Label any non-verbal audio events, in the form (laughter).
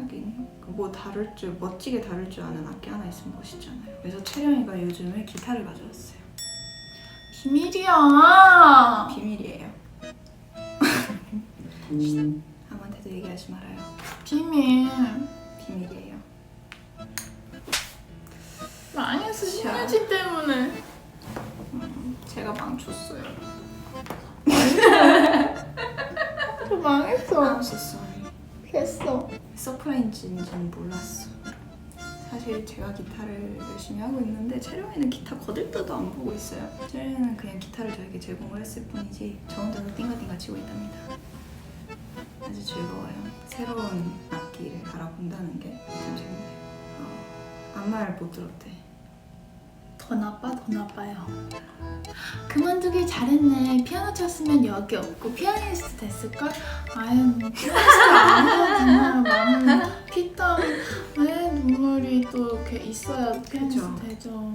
하긴 뭐 다룰 줄 멋지게 다룰 줄 아는 악기 하나 있으면 멋있잖아요. 그래서 채령이가 요즘에 기타를 가져왔어요. 비밀이야. 비밀이에요. 아무한테도 얘기하지 말아요. 비밀. 비밀이에요. 망했어 자. 신유진 때문에. 제가 망쳤어요. (laughs) 저 망했어. Sorry. 됐어. 서프라이즈인지는 몰랐어. 사실 제가 기타를 열심히 하고 있는데 채령이는 기타 거들떠도 안 보고 있어요. 채령이는 그냥 기타를 저에게 제공을 했을 뿐이지 저 혼자서 띵가띵가 치고 있답니다. 아주 즐거워요. 새로운 악기를 알아본다는 게 참 재밌네요. 어, 아무 말 못 들었대. 더 나빠 더 나빠요. 그만두길 잘했네. 피아노 쳤으면 여기 없고 피아니스트 됐을걸? 아유 뭐 피아니스트 아니야 정말 마음 피땀 왜 눈물이 또 이렇게 있어야 피아니스트. 되죠.